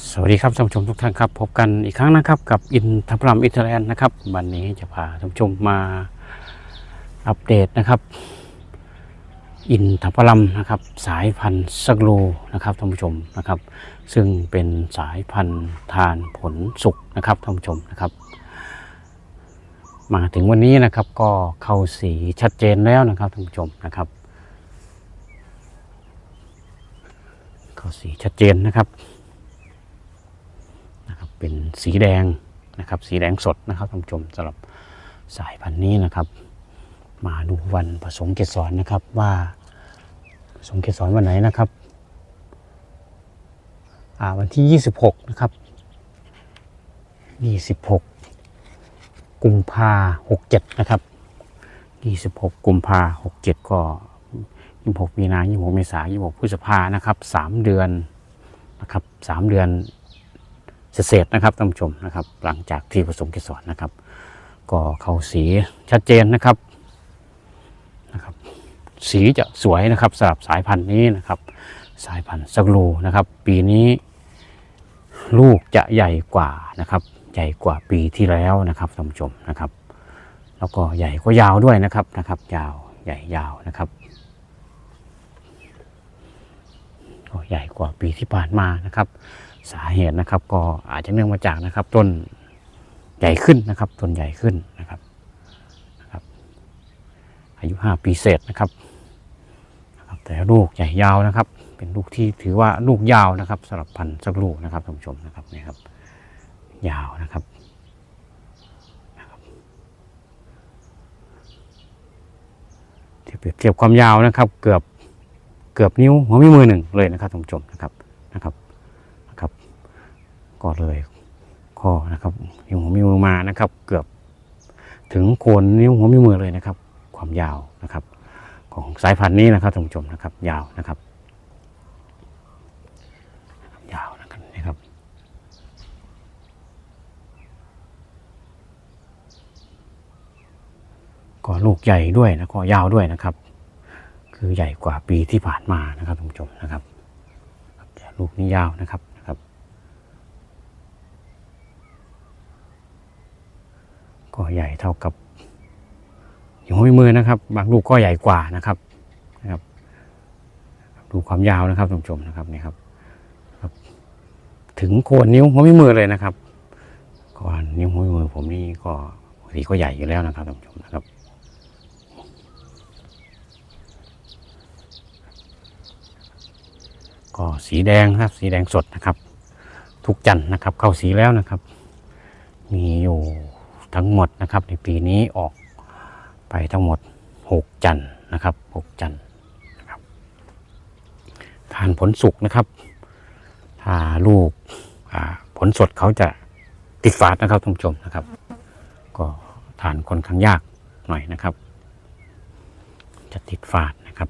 สวัสดีครับท่านผู้ชมทุกท่านครับ พบกันอีกครั้งนะครับกับอินทพรัมอินเทอร์แลนด์นะครับ วันนี้จะพาท่านผู้ชมมาอัปเดตนะครับ อินทพรัมนะครับ สายพันธุ์สกรูนะครับท่านผู้ชมนะครับ ซึ่งเป็นสายพันธุ์ทานผลสุกนะครับท่านผู้ชมนะครับ มาถึงวันนี้นะครับก็เข้าสีชัดเจนแล้วนะครับท่านผู้ชมนะครับ เข้าสีชัดเจนนะครับ เป็นสีแดงนะครับ สีแดงสดนะครับท่านผู้ชมสำหรับสายพันธุ์นี้นะครับ มาดูวันผสมเกสรนะครับว่าผสมเกสรวันไหนนะครับวันที่ 26 นะครับ 26 กุมภา67 นะครับ 26 กุมภา67 ก็ 26 มีนา 26 เมษายน 26 พฤษภานะครับ 3 เดือนนะครับ 3 เดือน เศษนะครับท่านผู้ชมนะครับ หลังจากที่ผสมเกสรนะครับ ก็เข้าสีชัดเจนนะครับนะครับ สีจะสวยนะครับสำหรับสายพันธุ์นี้นะครับ สายพันธุ์สกรูนะครับ ปีนี้ลูกจะใหญ่กว่านะครับ ใหญ่กว่าปีที่แล้วนะครับท่านผู้ชมนะครับ แล้วก็ใหญ่ก็ยาวด้วยนะครับนะครับ ยาวใหญ่ยาวนะครับก็ใหญ่กว่าปีที่ผ่านมานะครับ สาเหตุนะครับ ก็อาจจะเนื่องมาจากนะครับ ต้นใหญ่ขึ้นนะครับ ต้นใหญ่ขึ้นนะครับนะครับ อายุ 5 ปีเศษนะครับนะครับ แต่ลูกใหญ่ยาวนะครับ เป็นลูกที่ถือว่าลูกยาวนะครับสำหรับพันธุ์สักลูกนะครับท่านผู้ชมนะครับนี่ครับ ยาวนะครับที่เปรียบเทียบความยาวนะครับ เกือบเกือบนิ้วหัวแม่มือหนึ่งเลยนะครับท่านผู้ชมนะครับนะครับ ก็เลยข้อนะครับนิ้วหัวมือมานะครับ เกือบถึงโคนนิ้วหัวมือเลยนะครับ ความยาวนะครับ ของสายพันธุ์นี้นะครับท่านผู้ชมนะครับ ยาวนะครับ ยาวนะครับนี่ครับ ก็ลูกใหญ่ด้วยนะก็ยาวด้วยนะครับ คือใหญ่กว่าปีที่ผ่านมานะครับท่านผู้ชมนะครับลูกนี้ยาวนะครับนะครับ ก็ใหญ่เท่ากับอยู่ห้อยมือนะครับ บางลูกก็ใหญ่กว่านะครับนะครับ ดูความยาวนะครับท่านผู้ชมนะครับนี่ครับครับ ถึงโคนนิ้วหัวมือเลยนะครับก่อนนิ้วหัวมือผมนี่ก็ปกติก็ใหญ่อยู่แล้วนะครับท่านผู้ชมนะครับก็สีแดงครับ สีแดงสดนะครับ ทุกจันนะครับ เข้าสีแล้วนะครับ มีอยู่ ทั้งหมดนะครับในปีนี้ออกไปทั้งหมด 6 จันทร์นะครับ 6 จันทร์นะครับทานผลสุกนะครับ ถ้าลูกผลสดเขาจะติดฝาดนะครับท่านผู้ชมนะครับ ก็ทานค่อนข้างยากหน่อยนะครับ จะติดฝาดนะครับ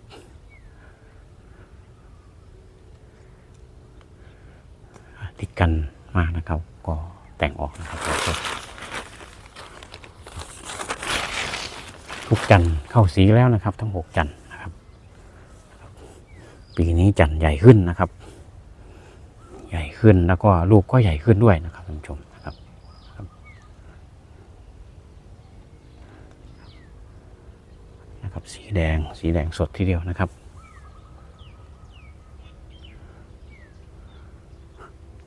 ติดกันมากนะครับ ก็แต่งออกนะครับ ทุกจันเข้าสีแล้วนะครับ ทั้งหกจันนะครับ ปีนี้จันใหญ่ขึ้นนะครับ ใหญ่ขึ้นแล้วก็ลูกก็ใหญ่ขึ้นด้วยนะครับท่านผู้ชมนะครับ นะครับ สีแดงสีแดงสดทีเดียวนะครับ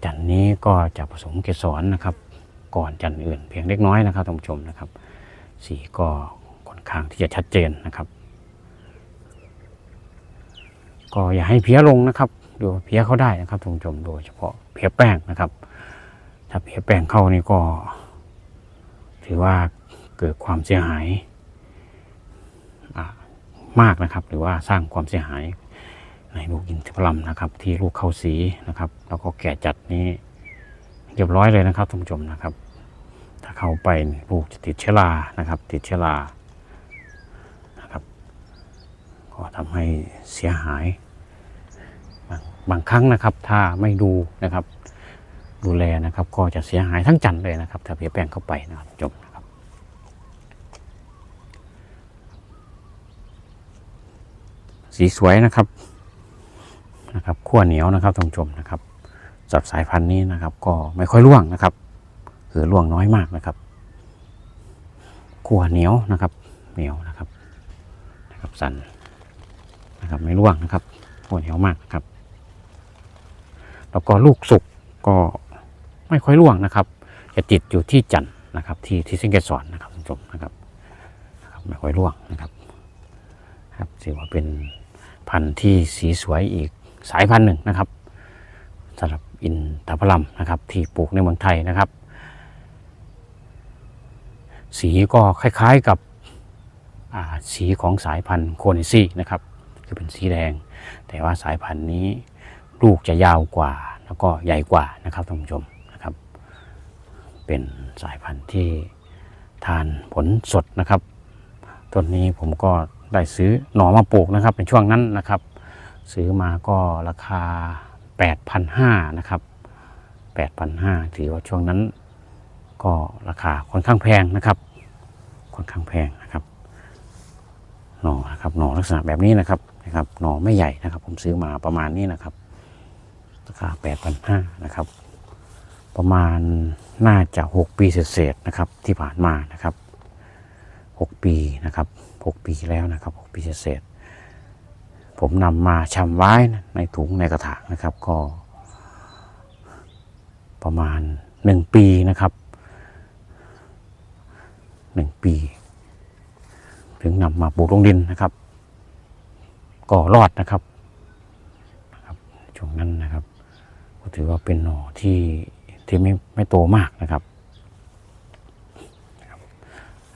จันนี้ก็จะผสมเกสรนะครับ ก่อนจันอื่นเพียงเล็กน้อยนะครับท่านผู้ชมนะครับ สีก็างที่จะชัดเจนนะครับ ก็อย่าให้เพี้ยลงนะครับดูเพี้ยเขาได้นะครับท่านผู้ชมโดยเฉพาะเพี้ยแป้งนะครับ ถ้าเพี้ยแป้งเข้านี่ก็ ถือว่าเกิดความเสียหายมากนะครับ หรือว่าสร้างความเสียหายในลูกอินทผลัมนะครับ ที่ลูกเข้าสีนะครับ แล้วก็แก่จัดนี้เรียบร้อยเลยนะครับท่านผู้ชมนะครับ ถ้าเข้าไปลูกจะติดเชื้อรานะครับ ติดเชื้อรานะครับ ก็ทำให้เสียหายบางบางครั้งนะครับถ้าไม่ดูนะครับ ดูแลนะครับ ก็จะเสียหายทั้งจันทร์เลยนะครับ ถ้าเพียแป้งเข้าไปนะครับจบนะครับสีสวยนะครับนะครับขั้วเหนียวนะครับท่านผู้ชมนะครับสับสายพันธุ์นี้นะครับ ก็ไม่ค่อยร่วงนะครับคือร่วงน้อยมากนะครับขั้วเหนียวนะครับเหนียวนะครับนะครับสัน นะครับไม่ร่วงนะครับขัวเหนียวมากนะครับ แล้วก็ลูกสุกก็ไม่ค่อยร่วงนะครับ จะติดอยู่ที่จันทร์นะครับ ที่ที่ซิงเกตสอนนะครับท่านผู้ชมนะครับนะครับไม่ค่อยร่วงนะครับ ครับถือว่าเป็นพันธุ์ที่สีสวยอีกสายพันธุ์หนึ่งนะครับสำหรับอินทผลัมนะครับ ที่ปลูกในเมืองไทยนะครับ สีก็คล้ายๆกับสีของสายพันธุ์โคเนซี่นะครับ คือเป็นสีแดง แต่ว่าสายพันธุ์นี้ลูกจะยาวกว่า แล้วก็ใหญ่กว่านะครับท่านผู้ชมนะครับ เป็นสายพันธุ์ที่ทานผลสดนะครับต้นนี้ผมก็ได้ซื้อหน่อมาปลูกนะครับในช่วงนั้นนะครับ ซื้อมาก็ราคา 8,500นะครับ8,500ถือว่าช่วงนั้น ก็ราคาค่อนข้างแพงนะครับค่อนข้างแพงนะครับหน่อนะครับหน่อลักษณะแบบนี้นะครับ นะครับหน่อไม่ใหญ่นะครับ ผมซื้อมาประมาณนี้นะครับราคา8,500นห้านะครับ ประมาณน่าจะ6ปีเศษๆนะครับ ที่ผ่านมานะครับ6ปีนะครับ6ปีแล้วนะครับ6ปีเศษผมนำมาชำไว้ในถุงในกระถางนะครับ ก็ประมาณ1ปีนะครับ1ปี ถึงนำมาปลูกลงดินนะครับ ก็รอดนะครับครับช่วงนั้นนะครับ ก็ถือว่าเป็นหน่อที่ที่ไม่ไม่โตมากนะครับ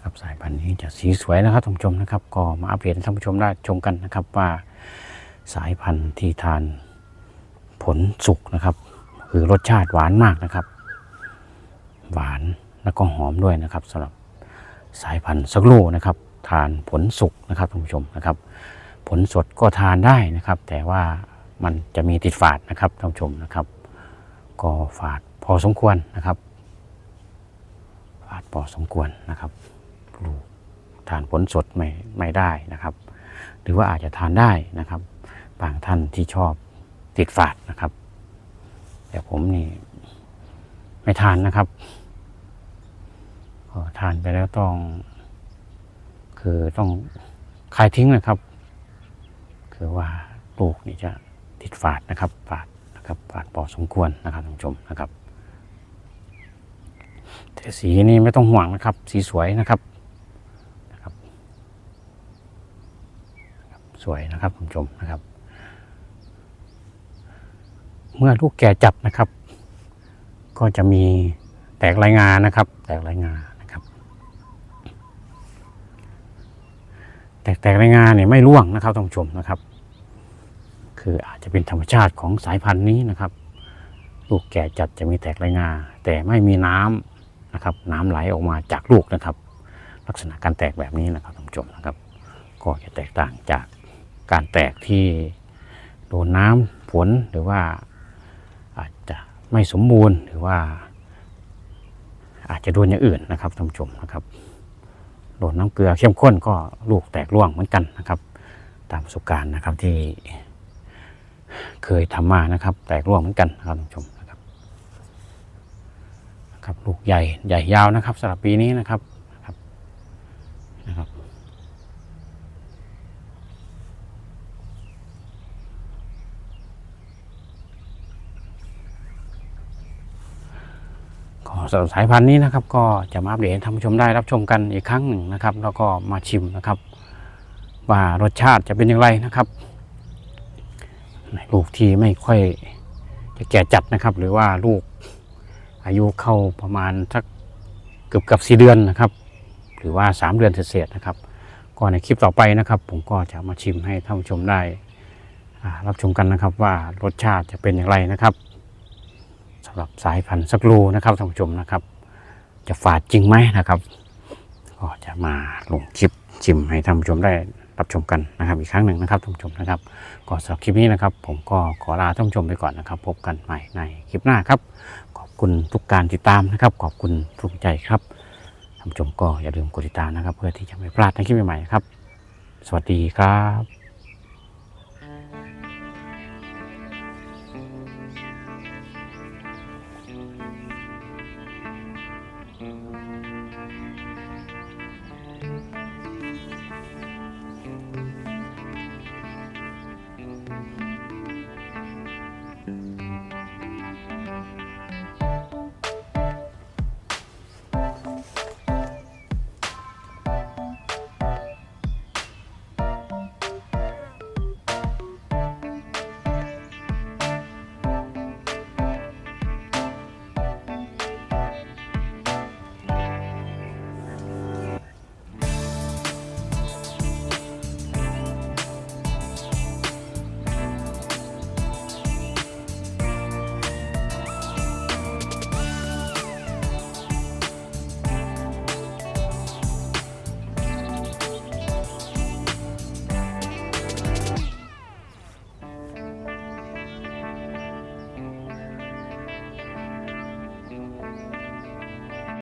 ครับสายพันธุ์นี้จะสีสวยนะครับท่านผู้ชมนะครับ ก็มาอัปเดตท่านผู้ชมได้ชมกันนะครับว่าสายพันธุ์ที่ทานผลสุกนะครับ คือรสชาติหวานมากนะครับ หวานแล้วก็หอมด้วยนะครับสำหรับสายพันธุ์สักโลนะครับ ทานผลสุกนะครับท่านผู้ชมนะครับ ผลสดก็ทานได้นะครับ แต่ว่ามันจะมีติดฝาดนะครับท่านชมนะครับ ก็ฝาดพอสมควรนะครับ ฝาดพอสมควรนะครับลูกทานผลสดไม่ไม่ได้นะครับ หรือว่าอาจจะทานได้นะครับบางท่านที่ชอบติดฝาดนะครับ แต่ผมนี่ไม่ทานนะครับทานไปแล้วต้อง คือต้องคายทิ้งนะครับ คือว่าลูกนี่จะติดฝาดนะครับฝาดนะครับฝาดพอสมควรนะครับท่านผู้ชมนะครับแต่สีนี่ไม่ต้องห่วงนะครับ สีสวยนะครับสวยนะครับคุณผู้ชมนะครับ เมื่อลูกแก่จับนะครับ ก็จะมีแตกรายงานนะครับ แตกรายงานนะครับ แตกแตกรายงานเนี่ยไม่ร่วงนะครับท่านผู้ชมนะครับ คืออาจจะเป็นธรรมชาติของสายพันธุ์นี้นะครับ ลูกแก่จัดจะมีแตกไรางา แต่ไม่มีน้ำนะครับ น้ำไหลออกมาจากลูกนะครับ ลักษณะการแตกแบบนี้นะครับท่านผู้ชมนะครับ ก็จะแตกต่างจากการแตกที่โดนน้ำฝนหรือว่าอาจจะไม่สมบูรณ์หรือว่า อาจจะโดนอย่างอื่นนะครับท่านผู้ชมนะครับโดนน้ำเกลือเข้มข้นก็ลูกแตกร่วงเหมือนกันนะครับ ตามประสบการณ์นะครับที่ เคยทำมานะครับ แตกร่วงเหมือนกันนะครับท่านผู้ชมนะครับนะครับลูกใหญ่ใหญ่ยาวนะครับสำหรับปีนี้นะครับนะครับนะครับก็สำหรับสายพันธุ์นี้นะครับ ก็จะมาอัปเดตให้ท่านผู้ชมได้รับชมกันอีกครั้งหนึ่งนะครับ แล้วก็มาชิมนะครับ ว่ารสชาติจะเป็นอย่างไรนะครับ ลูกที่ไม่ค่อยจะแก่จัดนะครับ หรือว่าลูกอายุเข้าประมาณสักเกือบกับสี่เดือนนะครับ หรือว่าสามเดือนเศษนะครับ ก็ในคลิปต่อไปนะครับ ผมก็จะมาชิมให้ท่านผู้ชมได้รับชมกันนะครับว่ารสชาติจะเป็นอย่างไรนะครับสำหรับสายพันธุ์สักรูนะครับท่านผู้ชมนะครับ จะฝาดจริงไหมนะครับ ก็จะมาลงคลิปชิมให้ท่านผู้ชมได้ รับชมกันนะครับอีกครั้งหนึ่งนะครับท่านผู้ชมนะครับก็สำหรับคลิปนี้นะครับ ผมก็ขอลาท่านผู้ชมไปก่อนนะครับ พบกันใหม่ในคลิปหน้าครับ ขอบคุณทุกการติดตามนะครับ ขอบคุณทุกใจครับท่านผู้ชมก็อย่าลืมกดติดตามนะครับ เพื่อที่จะไม่พลาดในคลิปใหม่ๆครับ สวัสดีครับ